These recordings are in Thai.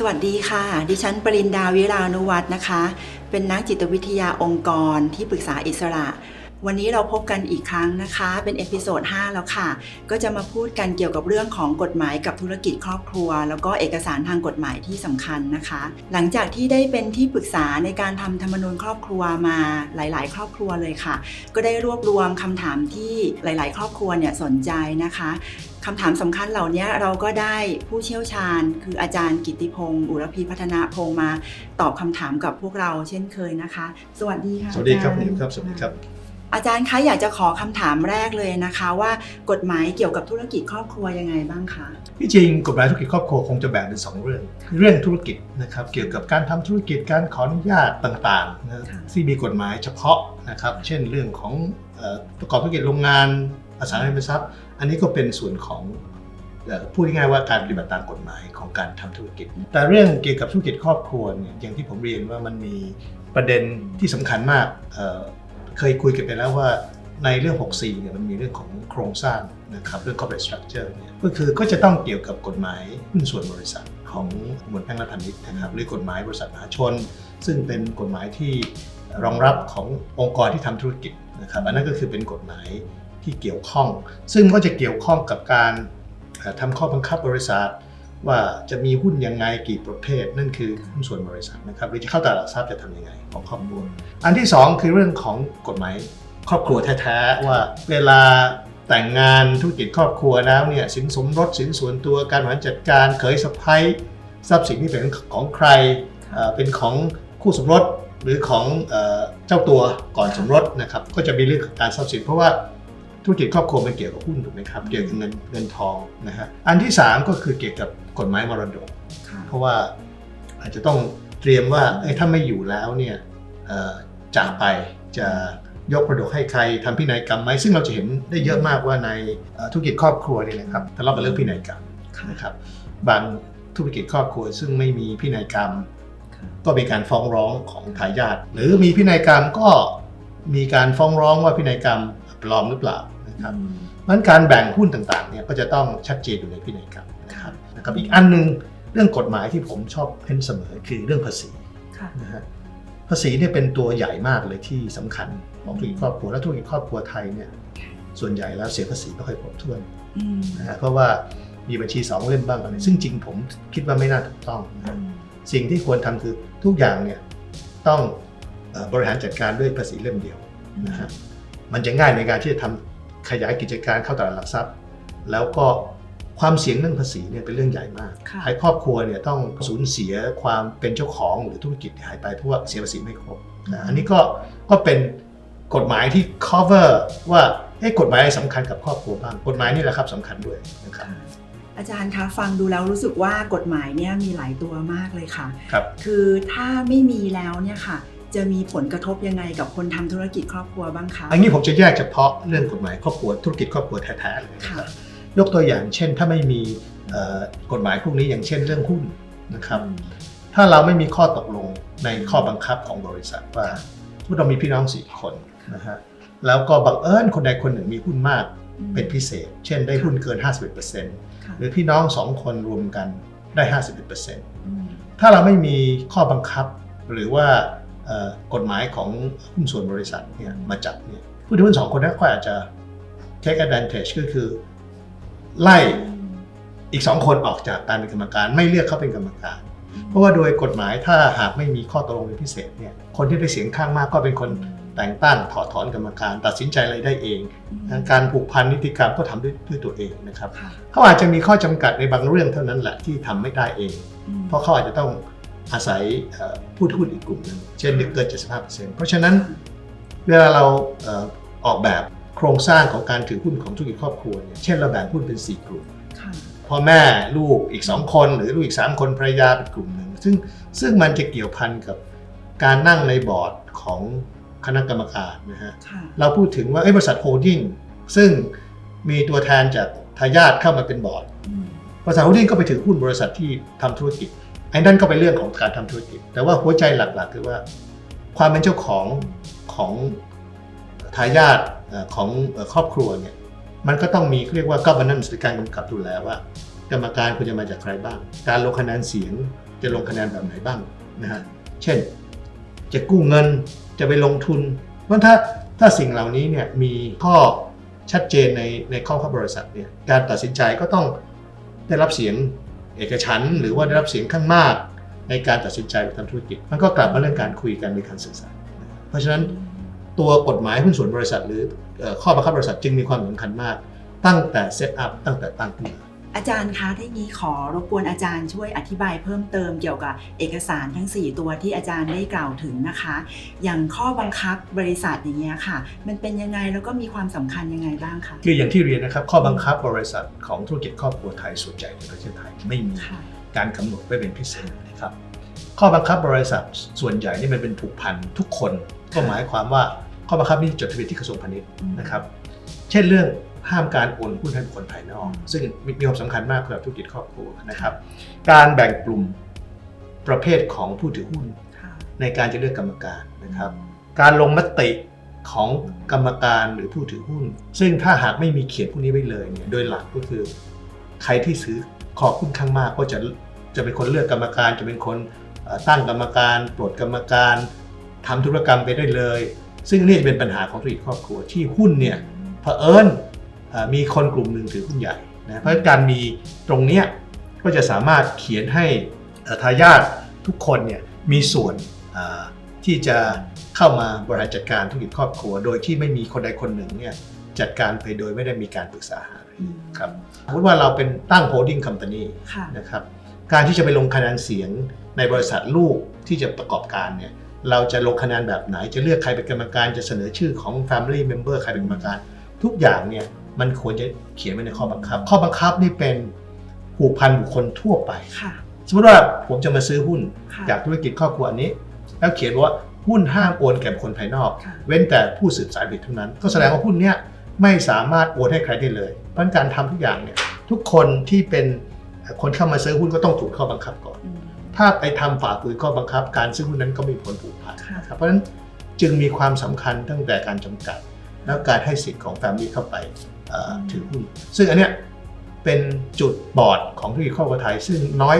สวัสดีค่ะ ดิฉันปรินดาวิรานุวัฒน์นะคะ เป็นนักจิตวิทยาองค์กรที่ปรึกษาอิสระ วันนี้เราพบกันอีกครั้งนะคะ เป็นเอพิโซด5แล้วค่ะ ก็จะมาพูดกันเกี่ยวกับเรื่องของกฎหมายกับธุรกิจครอบครัว แล้วก็เอกสารทางกฎหมายที่สำคัญนะคะ หลังจากที่ได้เป็นที่ปรึกษาในการทำธรรมนูญครอบครัวมาหลาย ๆ ครอบครัวเลยค่ะ ก็ได้รวบรวมคำถามที่หลาย ๆ ครอบครัวเนี่ยสนใจนะคะคำถามสำคัญเหล่านี้เราก็ได้ผู้เชี่ยวชาญ คืออาจารย์กิติพงศ์อุรพีพัฒนาพงศ์มา ตอบคำถามกับพวกเราเช่นเคยนะคะ สวัสดีค่ะสวัสดีครับนิวครับสวัสดีครับ อาจารย์คะอยากจะขอคำถามแรกเลยนะคะว่ากฎหมายเกี่ยวกับธุรกิจครอบครัวยังไงบ้างคะที่จริงกฎหมายธุรกิจครอบครัวคงจะแบ่งเป็นสองเรื่อง เรื่องธุรกิจนะครับเกี่ยวกับการทำธุรกิจการขออนุญาตต่างๆนะที่มีกฎหมายเฉพาะนะครับเช่นเรื่องของอประกอบธุรกิจโรงงานอสังหาริมทรัพย์ อันนี้ก็เป็นส่วนของพูดง่ายๆว่าการปฏิบัติตามกฎหมายของการทำธุรกิจ แต่เรื่องเกี่ยวกับธุรกิจครอบครัวเนี่ยอย่างที่ผมเรียนว่ามันมีประเด็นที่สำคัญมาก เคยคุยกันไปแล้วว่าในเรื่อง 64 เนี่ยมันมีเรื่องของโครงสร้างนะครับเรื่อง corporate structure เนี่ยก็คือก็จะต้องเกี่ยวกับกฎหมายหุ้นส่วนบริษัทของหมวดแพ่งและพาณิชย์นะครับหรือกฎหมายบริษัทมหาชน ซึ่งเป็นกฎหมายที่รองรับขององค์กรที่ทำธุรกิจนะครับอันนั้นก็คือเป็นกฎหมายที่เกี่ยวข้อง ซึ่งก็จะเกี่ยวข้องกับการเอ่อทำข้อบังคับบริษัท ว่าจะมีหุ้นยังไงกี่ประเภท นั่นคือหุ้นส่วนบริษัทนะครับหรือจะเข้าตลาดหลักทรัพย์จะทำยังไงของครอบครัวอันที่สองคือเรื่องของกฎหมายครอบครัวแท้ๆว่าเวลาแต่งงานธุรกิจครอบครัวแล้วเนี่ยสินสมรสสินส่วนตัวการบริหารจัดการเคยสะพ้ยทรัพย์สินที่เป็นของใครเอ่อเป็นของคู่สมรสหรือของเอ่อเจ้าตัวก่อนสมรสนะครับก็จะมีเรื่องของการทรัพย์สินเพราะว่า ธุรกิจครอบครัวมันเกี่ยวกับหุ้นถูกไหมครับเกี่ยวกับเงินเงินทองนะฮะอันที่ 3 ก็คือเกี่ยวกับกฎหมายมรดกค่ะเพราะว่าอาจจะต้องเตรียมว่าเอ้ยถ้าไม่อยู่แล้วเนี่ยเอ่อจากไปจะยกมรดกให้ใครทำพินัยกรรมไหมซึ่งเราจะเห็นได้เยอะมากว่าในเอ่อธุรกิจครอบครัวเนี่ยนะครับทะเลาะกันเรื่องพินัยกรรมค่ะนะครับบางธุรกิจครอบครัว ซึ่งไม่มีพินัยกรรมค่ะก็มีการฟ้องร้องของทายาทหรือมีพินัยกรรมก็มีการฟ้องร้องว่าพินัยกรรมปลอมหรือเปล่า นะครับอืมนั้นการแบ่งหุ้นต่างๆเนี่ยก็จะต้องชัดเจนอยู่ในพินัยกรรมนะครับนะครับอีกอันหนึงเรื่องกฎหมายที่ผมชอบเพ้นเสมอคือเรื่องภาษีค่ะนะฮะภาษีเนี่ยเป็นตัวใหญ่มากเลยที่สำคัญของธุรกิจครอบครัวและธุรกิจครอบครัวไทยเนี่ยส่วนใหญ่แล้วเสียภาษีไม่ค่อยครบถ้วนอืมนะฮะเพราะว่ามีบัญชีสองเล่มบ้างอะไรซึ่งจริงผมคิดว่าไม่น่าถูกต้องนะอืฮะมสิ่งที่ควรทำคือทุกอย่างเนี่ยต้องเอ่อบริหารจัดการด้วยภาษีเล่มเดียวนะฮะมันจะง่ายในการที่จะทำ ขยายกิจการเข้าตลาดหลักทรัพย์ แล้วก็ความเสี่ยงเรื่องภาษีเนี่ยเป็นเรื่องใหญ่มากค่ะหลายครอบครัวเนี่ยต้องสูญเสียความเป็นเจ้าของหรือธุรกิจหายไปเพราะว่าเสียภาษีไม่ครบนะอันนี้ก็ก็เป็นกฎหมายที่ cover ว่าเอ๊ะกฎหมายอะไรสำคัญกับครอบครัวบ้างกฎหมายนี่แหละครับสำคัญด้วยนะครับค่ะอาจารย์คะฟังดูแล้วรู้สึกว่ากฎหมายเนี่ยมีหลายตัวมากเลยค่ะครับคือถ้าไม่มีแล้วเนี่ยค่ะ จะมีผลกระทบยังไงกับคนทำธุรกิจครอบครัวบ้างคะ อันนี้ผมจะแยกเฉพาะเรื่องกฎหมายครอบครัวธุรกิจครอบครัวแท้ๆเลยนะคค่ะรับยกตัวอย่างเช่น ถ้าไม่มีเอ่อกฎหมายพวกนี้อย่างเช่นเรื่องหุ้นนะครับอืมถ้าเราไม่มีข้อตกลงในข้อบังคับของบริษัทว่าผู้เรามีพี่น้องสี่คนนะฮะแล้วก็บังเอิญคนใดคนหนึ่งมีหุ้นมากเป็นพิเศษ เช่นได้หุ้นเกิน 51%ค่ะหรือพี่น้องสองคนรวมกันได้ 51%อืมถ้าเราไม่มีข้อบังคับหรือว่าเอ่อ กฎหมายของหุ้นส่วนบริษัทเนี่ยมาจับเนี่ยผู้ถือหุ้นสองคนนั้นก็อาจจะ take advantage ก็คือ ไล่อีกสองคนออกจากการเป็นกรรมการไม่เลือกเขาเป็นกรรมการ เพราะว่าโดยกฎหมายถ้าหากไม่มีข้อตกลงเป็นพิเศษเนี่ยคนที่ได้เสียงข้างมากก็เป็นคนแต่งตั้งถอดถอนกรรมการ ตัดสินใจอะไรได้เองการผูกพันนิติกรรมก็ทำด้วยด้วยตัวเองนะครับค่ะเขาอาจจะมีข้อจำกัดในบางเรื่องเท่านั้นแหละที่ทำไม่ได้เองอืมเพราะเขาอาจจะต้อง อาศัยเอ่อผู้ถือหุ้นอีกกลุ่มหนึ่งเช่นเกิน 75%เพราะฉะนั้นเวลาเราเอ่อออกแบบโครงสร้างของการถือหุ้นของธุรกิจครอบครัวเนี่ยเช่นเราแบ่งหุ้นเป็น 4 กลุ่มค่ะพ่อแม่ลูกอีก 2 คนหรือลูกอีก 3 คนภรรยาเป็นกลุ่มหนึ่งซึ่งซึ่งมันจะเกี่ยวพันกับการนั่งในบอร์ดของคณะกรรมการนะฮะค่ะเราพูดถึงว่าเอ้ยบริษัทโฮลดิ้งซึ่งมีตัวแทนจากทายาทเข้ามาเป็นบอร์ดอืมบริษัทโฮลดิ้งก็ไปถือหุ้นบริษัทที่ทำธุรกิจ ไอ้นั่นก็เป็นเรื่องของการทำธุรกิจ แต่ว่าหัวใจหลักๆ คือว่า ความเป็นเจ้าของของทายาทของครอบครัวเนี่ยมันก็ต้องมีเรียกว่า governance หรือการกำกับดูแลว่า กรรมการควรจะมาจากใครบ้าง การลงคะแนนเสียงจะลงคะแนนแบบไหนบ้างนะฮะเช่น จะกู้เงินจะไปลงทุนเพราะถ้าถ้าสิ่งเหล่านี้เนี่ยมีข้อชัดเจนในในข้อข้าบริษัทเนี่ยการตัดสินใจก็ต้องได้รับเสียง เอกฉันหรือว่าได้รับเสียงข้างมาก ในการตัดสินใจทำธุรกิจ มันก็กลับมาเรื่องการคุยกันในการสื่อสาร เพราะฉะนั้นตัวกฎหมายหุ้นส่วนบริษัท หรือเอ่อข้อบังคับบริษัทจึงมีความสำคัญมาก ตั้งแต่เซตอัพตั้งแต่ตั้งขึ้นมา อาจารย์คะที่นี้ขอรบกวนอาจารย์ช่วยอธิบายเพิ่มเติมเกี่ยวกับเอกสารทั้ง 4 ตัวที่อาจารย์ได้กล่าวถึงนะคะ อย่างข้อบังคับบริษัทอย่างเงี้ยค่ะ มันเป็นยังไงแล้วก็มีความสำคัญยังไงบ้างคะคืออย่างที่เรียนนะครับ ข้อบังคับบริษัทของธุรกิจครอบครัวไทยส่วนใหญ่ในประเทศไทยไม่มีค่ะการกำหนดไว้เป็นพิเศษนะครับ ข้อบังคับบริษัทส่วนใหญ่นี่มันเป็นผูกพันทุกคนก็หมายความว่าข้อบังคับนี้จดทะเบียนที่กระทรวงพาณิชย์นะครับ เช่นเรื่อง ห้ามการโอนหุ้นให้บุคคลภายนอก ซึ่งมีมีความสำคัญมากสำหรับธุรกิจครอบครัวนะครับ การแบ่งกลุ่มประเภทของผู้ถือหุ้นค่ะในการจะเลือกกรรมการนะครับ การลงมติของกรรมการหรือผู้ถือหุ้น ซึ่งถ้าหากไม่มีเขียนพวกนี้ไว้เลยเนี่ยโดยหลักก็คือ ใครที่ซื้อขอบหุ้นข้างมากก็จะจะเป็นคนเลือกกรรมการ จะเป็นคนเอ่อตั้งกรรมการปลดกรรมการทำธุรกรรมไปได้เลย ซึ่งนี่จะเป็นปัญหาของธุรกิจครอบครัวที่หุ้นเนี่ยเผอิญเอ่อ มีคนกลุ่มหนึ่งถือหุ้นใหญ่นะเพราะฉะนั้นการมีตรงเนี้ยก็จะสามารถเขียนให้เอ่อทายาททุกคนเนี่ยมีส่วนเอ่อที่จะเข้ามาบริหารจัดการธุรกิจครอบครัว โดยที่ไม่มีคนใดคนหนึ่งเนี่ยจัดการไปโดยไม่ได้มีการปรึกษาหารืออืมครับสมมติว่าเราเป็นตั้งโฮลดิ้งค o ม p a นีค่ะนะครับการที่จะไปลงคะแนนเสียงในบริษัทลูกที่จะประกอบการเนี่ยเราจะลงคะแนนแบบไหนจะเลือกใครเป็นกรรมการจะเสนอชื่อของ Family Member ใครเป็นกรรมการ ทุกอย่างเนี่ย มันควรจะเขียนไว้ในข้อบังคับ ข้อบังคับนี่เป็นผูกพันบุคคลทั่วไป ค่ะ สมมติว่าผมจะมาซื้อหุ้นค่ะ จากธุรกิจครอบครัวอันนี้ แล้วเขียนว่าหุ้นห้ามโอนแก่บุคคลภายนอก ค่ะ เว้นแต่ผู้สืบสายผิดเท่านั้น ก็แสดงว่าหุ้นเนี้ยไม่สามารถโอนให้ใครได้เลย เพราะฉะนั้นการทำทุกอย่างเนี่ยทุกคนที่เป็นคนเข้ามาซื้อหุ้นก็ต้องถูกข้อบังคับก่อน อืม ถ้าไปทำฝ่าฝืนข้อบังคับ การซื้อหุ้นนั้นก็มีผลผูกพันค่ะ นะครับเพราะฉะนั้นจึงมีความสำคัญตั้งแต่การจำกัด แล้วการให้สิทธิ์ของแฟมลี่เข้าไปเอ่อ ถือหุ้น ซึ่งอันเนี้ยเป็นจุดบอดของธุรกิจครอบครัวไทย ซึ่งน้อย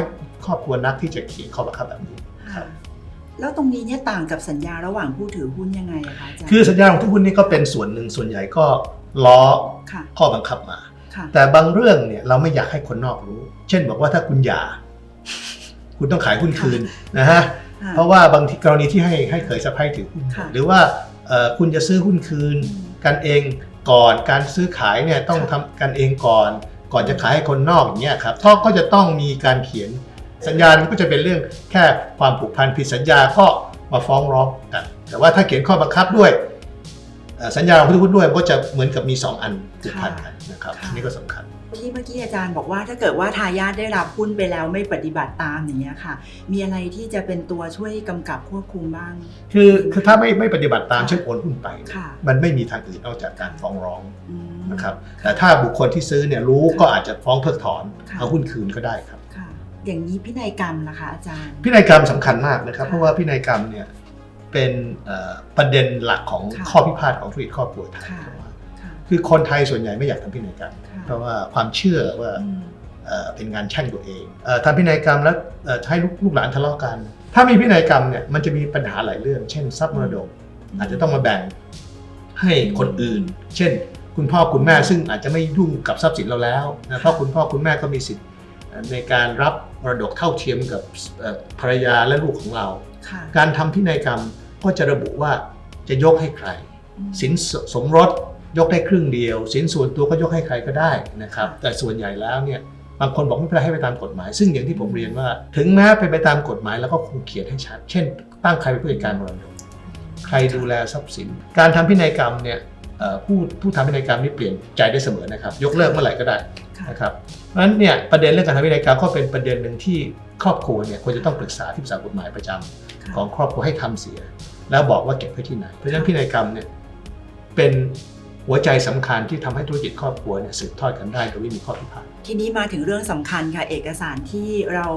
ครอบครัวนักที่จะเขียนข้อบังคับแบบนี้ครัค่ะบแล้วตรงนี้เนี่ยต่างกับสัญญาระหว่างผู้ถือหุ้นยังไงอะคะอาจารย์ คือสัญญาของทุกหุ้นนี่ก็เป็นส่วนหนึ่งส่วนใหญ่ก็ล้อค่ะข้อบังคับมา ค่ะ แต่บางเรื่องเนี่ยเราไม่อยากให้คนนอกรู้ เช่นบอกว่าถ้าคุณหย่า คุณต้องขายหุ้นคืนนะฮะค่ะเพราะว่าบางทีกรณีที่ให้ให้เคยสะพ้ายถือหุ้นค่ะหรือว่าเอ่อคุณจะซื้อหุ้นคืนอืมกันเอง ก่อนการซื้อขายเนี่ยต้องค่ะทำกันเองก่อน ก่อนจะขายให้คนนอกอย่างเงี้ยครับก็ก็จะต้องมีการเขียนสัญญามันก็จะเป็นเรื่องแค่ความผูกพันผิดสัญญาก็มาฟ้องร้องกัน แต่ว่าถ้าเขียนข้อบังคับด้วยเอ่อสัญญาของผู้ถือหุ้นด้วยมันก็จะเหมือนกับมี 2 อันผูกพันกันนะครับค่ะอันนี่ก็สำคัญ ที่เมื่อกี้อาจารย์บอกว่าถ้าเกิดว่าทายาทได้รับหุ้นไปแล้วไม่ปฏิบัติตามอย่างเงี้ยค่ะ มีอะไรที่จะเป็นตัวช่วยกำกับควบคุมบ้าง คือคือถ้าไม่ไม่ปฏิบัติตามเช่นโอนหุ้นไปเนี่ยค่ะมันไม่มีทางอื่นนอกจากการฟ้องร้องอืม นะครับแต่ถ้าบุคคลที่ซื้อเนี่ยรู้ก็อาจจะฟ้องเพิกถอนค่ะ เอาหุ้นคืนก็ได้ครับ ค่ะ อย่างนี้พินัยกรรมล่ะคะอาจารย์ พินัยกรรมสำคัญมากนะครับ ค่ะเพราะว่าพินัยกรรมเนี่ยเป็นเอ่อประเด็นหลักของค่ะ ข้อพิพาทของธุรกิจครอบครัวไทย ค่ะเพราะว่า ค่ะคือคนไทยส่วนใหญ่ไม่อยากทำพินัยกรรมค่ะเพราะว่าความเชื่อว่าอืมเอ่อเป็นงานแช่งตัวเองเอ่อทำพินัยกรรมแล้วเอ่อให้ลูกลูกหลานทะเลาะกัน ถ้ามีพินัยกรรมเนี่ยมันจะมีปัญหาหลายเรื่อง เช่นทรัพย์มรดก อาจจะต้องมาแบ่งให้คนอื่น เช่น คุณพ่อคุณแม่ซึ่งอาจจะไม่ยุ่งกับทรัพย์สินเราแล้วนะเพราะคุณพ่อคุณแม่ก็มีสิทธิ์ในการรับมรดกเท่าเทียมกับเอ่อภรรยาและลูกของเราค่ะการทำพินัยกรรมก็จะระบุว่าจะยกให้ใครอืมสินสสมรส ยกได้ครึ่งเดียว สินส่วนตัวก็ยกให้ใครก็ได้นะครับแต่ส่วนใหญ่แล้วเนี่ยบางคนบอกไม่เป็นไรให้ไปตามกฎหมาย ซึ่งอย่างที่ผมเรียนว่า ถึงแม้เป็นไปตามกฎหมายแล้วก็คงเขียนให้ชัด เช่น ตั้งใครเป็นผู้จัดการมรดกใครดูแลทรัพย์สิน การทำพินัยกรรมเนี่ยผู้ผู้ทำพินัยกรรมนี่เปลี่ยนใจได้เสมอนะครับ ยกเลิกเมื่อไหร่ก็ได้นะครับเพราะฉะนั้นเนี่ยประเด็นเรื่องการทำพินัยกรรมก็เป็นประเด็นหนึ่งที่ครอบครัวเนี่ยควรจะต้องปรึกษาที่ปรึกษากฎหมายประจำค่ะของครอบครัวให้ทำเสีย แล้วบอกว่าเก็บไว้ที่ไหนเพราะฉะนั้นพินัยกรรมเนี่ยเป็น หัวใจสำคัญที่ทำให้ธุรกิจครอบครัวเนี่ยสืบทอดกันได้โดยไม่มีข้อพิพาททีนี้มาถึงเรื่องสำคัญค่ะเอกสารที่เรา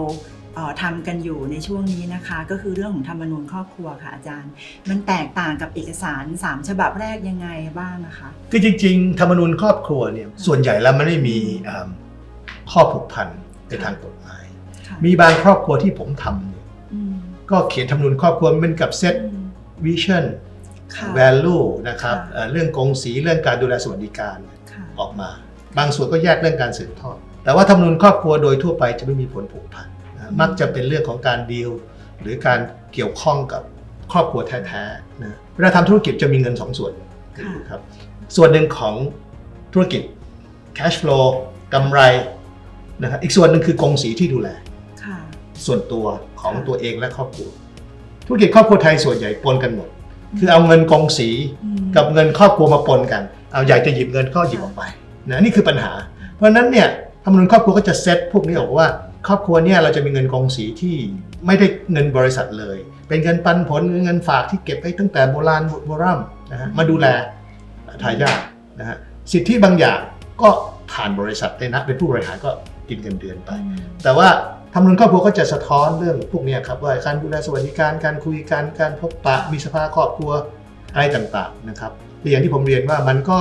เอ่อทำกันอยู่ในช่วงนี้นะคะ ก็คือเรื่องของธรรมนูญครอบครัวค่ะอาจารย์ มันแตกต่างกับเอกสาร 3 ฉบับแรกยังไงบ้างนะคะคือจริง ๆ ธรรมนูญครอบครัวเนี่ยส่วนใหญ่แล้วมันไม่มีเอิ่มข้อผูกพันในทางกฎหมายค่ะมีบางครอบครัวที่ผมทำเนี่ยอืมก็เขียนธรรมนูญครอบครัวมันกับเซตอืมวิชั่นค่ะ value นะครับค่ะเอ่อเรื่องกงสีเรื่องการดูแลสวัสดิการค่ะออกมา บางส่วนก็แยกเรื่องการสืบทอด แต่ว่าธรรมนูญครอบครัวโดยทั่วไปจะไม่มีผลผูกพันนะมักจะเป็นเรื่องของการดีลหรือการเกี่ยวข้องกับครอบครัวแท้ๆนะเวลาทำธุรกิจจะมีเงินสองส่วนค่ะครับส่วนหนึ่งของธุรกิจ cash flow กำไรนะครับอีกส่วนหนึ่งคือกงสีที่ดูแลค่ะส่วนตัวของค่ะตัวเองและครอบครัว ธุรกิจครอบครัวไทยส่วนใหญ่ปนกันหมด คือเอาเงินกองสีอืมกับเงินครอบครัวมาปนกัน เอาอยากจะหยิบเงินก็หยิบออกไปนะนี่คือปัญหา เพราะฉะนั้นเนี่ยธรรมนูญครอบครัวก็จะเซตพวกนี้ออกว่า ครอบครัวเนี่ยเราจะมีเงินกองสีที่ไม่ได้เงินบริษัทเลย เป็นเงินปันผลเงินฝากที่เก็บไว้ตั้งแต่โบราณโบราณนะฮะมาดูแลทายาทนะฮะสิทธิบางอย่างก็ผ่านบริษัทได้นะเป็นผู้บริหารก็กินเงินเดือนไปอืมแต่ว่า ธรรมนูญครอบครัวก็จะสะท้อนเรื่องพวกเนี้ยครับว่าการดูแลสวัสดิการการคุยกันการพบปะมีสภาครอบครัวอะไรต่างๆนะครับแต่อย่างที่ผมเรียนว่ามันก็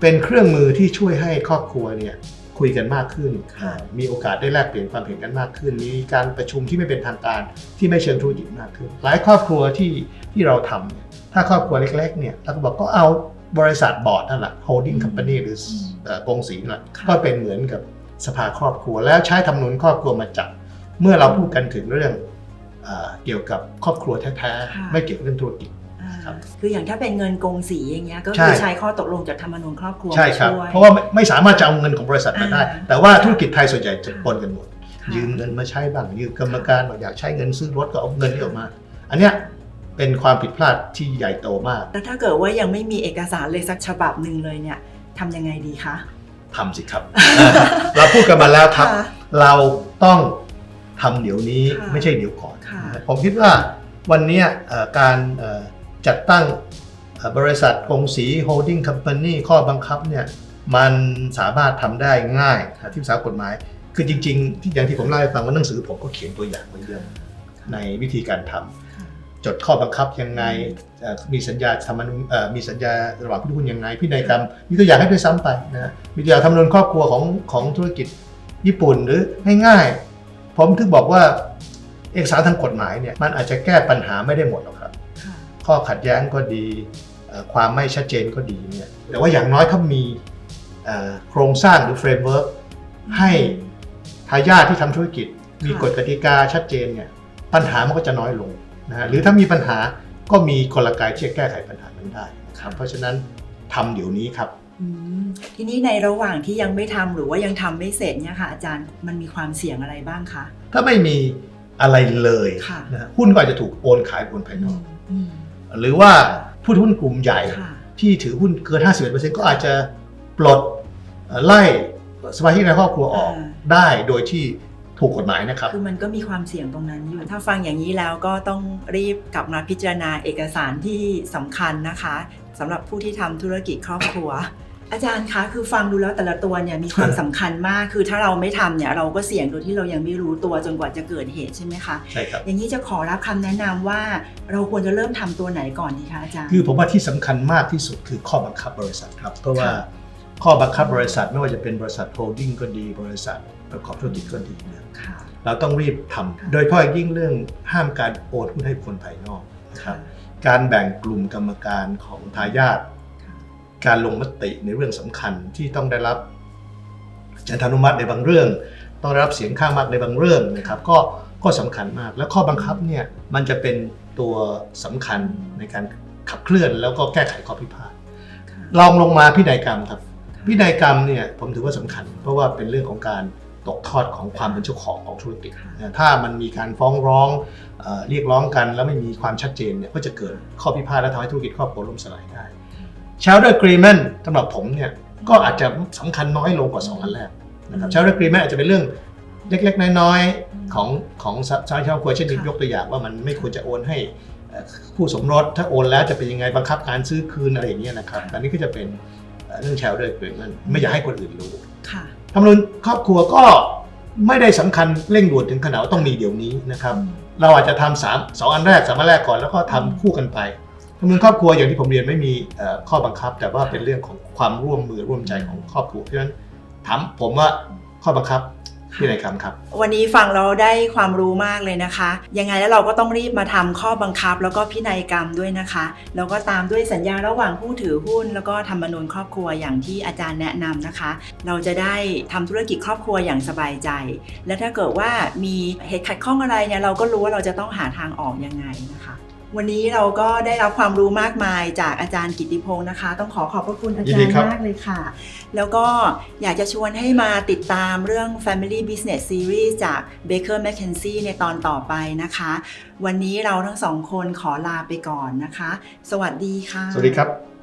เป็นเครื่องมือที่ช่วยให้ครอบครัวเนี่ยคุยกันมากขึ้นค่ะมีโอกาสได้แลกเปลี่ยนความเห็นกันมากขึ้น มีการประชุมที่ไม่เป็นทางการที่ไม่เชิงธุรกิจมากขึ้น หลายครอบครัวที่ที่เราทำเนี่ยถ้าครอบครัวเล็กๆเนี่ยเราก็บอกก็เอาบริษัทบอร์ดนั่นแหละ holding company หรือเอ่อกงสีนั่นแหละค่ะก็เป็นเหมือนกับ สภาครอบครัว แล้วใช้ธรรมนูญครอบครัวมาจับ เมื่อเราพูดกันถึงเรื่องเออเกี่ยวกับครอบครัวแท้ค่ะๆไม่เกี่ยวกับเรื่องธุรกิจอ่าครับคืออย่างถ้าเป็นเงินกงสีอย่างเงี้ยก็ใช่คือใช้ข้อตกลงจากธรรมนูญครอบครัวใช่ครับมาช่วยเพราะว่าไม่ไม่สามารถจะเอาเงินของบริษัทมาได้อ่าแต่ว่าธุรกิจไทยส่วนใหญ่จะปนกันหมดค่ะยืมเงินมาใช้บ้างยืมกรรมการบอกอยากใช้เงินซื้อรถก็เอาเงินนี้ออกมา อันเนี้ยเป็นความผิดพลาดที่ใหญ่โตมากแล้วถ้าเกิดว่ายังไม่มีเอกสารเลยสักฉบับหนึ่งเลยเนี่ยทำยังไงดีคะ ทำสิครับ เราพูดกันมาแล้วครับ ค่ะเราต้องทำเดี๋ยวนี้ค่ะไม่ใช่เดี๋ยวก่อน ค่ะ ผมคิดว่าวันเนี้ยเอ่อการเอ่อจัดตั้งเอ่อบริษัทกงสีโฮลดิ้งคัม a านีข้อบังคับเนี่ยมันสามารถทำได้ง่ายนะที่ภาษากฎหมาย คือจริงๆ ที่อย่างที่ผมเล่าให้ฟังว่าหนังสือผมก็เขียนตัวอย่างไว้เยอะในวิธีการทำ ค่ะ จดข้อบังคับยังไงเอ่อมีสัญญาธรรมนูญเอ่อมีสัญญาระหว่างผู้ถือหุ้นยังไงพินัยกรรมมีตัวอย่างให้ด้วยซ้ำไปนะฮะมีตัวอย่างธรรมนูญครอบครัวของของธุรกิจญี่ปุ่นหรือง่ายๆผมถึงบอกว่าเอกสารทางกฎหมายเนี่ยมันอาจจะแก้ปัญหาไม่ได้หมดหรอกครับค่ะข้อขัดแย้งก็ดีเอ่อความไม่ชัดเจนก็ดีเนี่ยแต่ว่าอย่างน้อยถ้ามีเอ่อโครงสร้างหรือเฟรมเวิร์กให้ทายาทที่ทำธุรกิจ มีกฎกติกาชัดเจนเนี่ยปัญหามันก็จะน้อยลง นะฮะหรือถ้ามีปัญหาก็มีกลไกที่จะแก้ไขปัญหานั้นได้นะครับเพราะฉะนั้นทำเดี๋ยวนี้ครับอืมทีนี้ในระหว่างที่ยังไม่ทำหรือว่ายังทำไม่เสร็จเนี่ยค่ะอาจารย์มันมีความเสี่ยงอะไรบ้างคะถ้าไม่มีอะไรเลยค่ะนะฮะหุ้นก็อาจจะถูกโอนขายบนภายนอกอืมหรือว่าผู้ถือหุ้นกลุ่มใหญ่ค่ะที่ถือหุ้นเกิน 51%ก็อาจจะปลดเอ่อไล่สมาชิกในครอบครัวออกอ่าได้โดยที่ ถูกกฎหมายนะครับ คือมันก็มีความเสี่ยงตรงนั้นอยู่ ถ้าฟังอย่างนี้แล้วก็ต้องรีบกลับมาพิจารณาเอกสารที่สำคัญนะคะสำหรับผู้ที่ทำธุรกิจครอบครัว อาจารย์คะคือฟังดูแล้วแต่ละตัวเนี่ยมีความสำคัญมาก คือถ้าเราไม่ทำเนี่ยเราก็เสี่ยงโดยที่เรายังไม่รู้ตัวจนกว่าจะเกิดเหตุใช่ไหมคะใช่ครับ อย่างนี้จะขอรับคำแนะนำว่าเราควรจะเริ่มทำตัวไหนก่อนดีคะอาจารย์ คือผมว่าที่สำคัญมากที่สุดคือข้อบังคับบริษัทครับ เพราะว่าค่ะข้อบังคับบริษัทไม่ว่าจะเป็นบริษัทโฮลดิ้งก็ดีบริษัท ประกอบธุรกิจก็ดีเนี่ยค่ะเราต้องรีบทำค่ะโดยเฉพาะอย่างยิ่งเรื่องห้ามการโอนหุ้นให้คนภายนอกนะครับการแบ่งกลุ่มกรรมการของทายาทค่ะการลงมติในเรื่องสำคัญที่ต้องได้รับฉันทานุมัติในบางเรื่อง ต้องได้รับเสียงข้างมากในบางเรื่องนะครับก็ก็สำคัญมาก แล้วข้อบังคับเนี่ยมันจะเป็นตัวสำคัญในการขับเคลื่อนแล้วก็แก้ไขข้อพิพาทค่ะลองลงมาพินัยกรรมครับพินัยกรรมเนี่ยผมถือว่าสำคัญ เพราะว่าเป็นเรื่องของการ ตกทอดของความเป็นเจ้าของของธุรกิจค่ะนะถ้ามันมีการฟ้องร้องเอ่อเรียกร้องกัน แล้วไม่มีความชัดเจนเนี่ยก็จะเกิดข้อพิพาทและทำให้ธุรกิจครอบครัวล่มสลายได้ Shareholder Agreement สำหรับผมเนี่ยก็อาจจะสำคัญน้อยลงกว่า2อันแรกนะครับ Shareholder Agreement อาจจะเป็นเรื่องเล็กๆ น้อยๆ ของของสมาชิกครอบครัวเช่นค่ะยกตัวอย่างว่ามันไม่ควรจะโอนให้เอ่อคู่สมรสถ้าโอนแล้วจะเป็นยังไงบังคับการซื้อคืนอะไรอย่างเงี้ยนะครับอันนี้ก็จะเป็นเอ่อเรื่อง Shareholder Agreement ไม่อยากให้คนอื่นรู้ค่ะ ธรรมนูญครอบครัวก็ไม่ได้สำคัญเร่งด่วนถึงขนาดว่าต้องมีเดี๋ยวนี้นะครับ เราอาจจะทำสามสองอันแรกสามอันแรกก่อนแล้วก็ทำคู่กันไปธรรมนูญครอบครัวอย่างที่ผมเรียนไม่มีข้อบังคับ แต่ว่าเป็นเรื่องของความร่วมมือร่วมใจของครอบครัวเพราะฉะนั้นถามผมว่าข้อบังคับ พี่นายคำครับ วันนี้ฟังเราได้ความรู้มากเลยนะคะ ยังไงแล้วเราก็ต้องรีบมาทำข้อบังคับ แล้วก็พินัยกรรมด้วยนะคะ แล้วก็ตามด้วยสัญญาระหว่างผู้ถือหุ้น แล้วก็ธรรมนูญครอบครัวอย่างที่อาจารย์แนะนำนะคะ เราจะได้ทำธุรกิจครอบครัวอย่างสบายใจ และถ้าเกิดว่ามีเหตุขัดข้องอะไรเนี่ยเราก็รู้ว่าเราจะต้องหาทางออกยังไงนะคะ วันนี้เราก็ได้รับความรู้มากมายจากอาจารย์กิติพงศ์นะคะ ต้องขอขอบพระคุณอายิจานดีรย์ครับ มากเลยค่ะ แล้วก็อยากจะชวนให้มาติดตามเรื่อง Family Business Series จาก Baker McKenzie ในตอนต่อไปนะคะ วันนี้เราทั้งสองคนขอลาไปก่อนนะคะ สวัสดีค่ะ สวัสดีครับ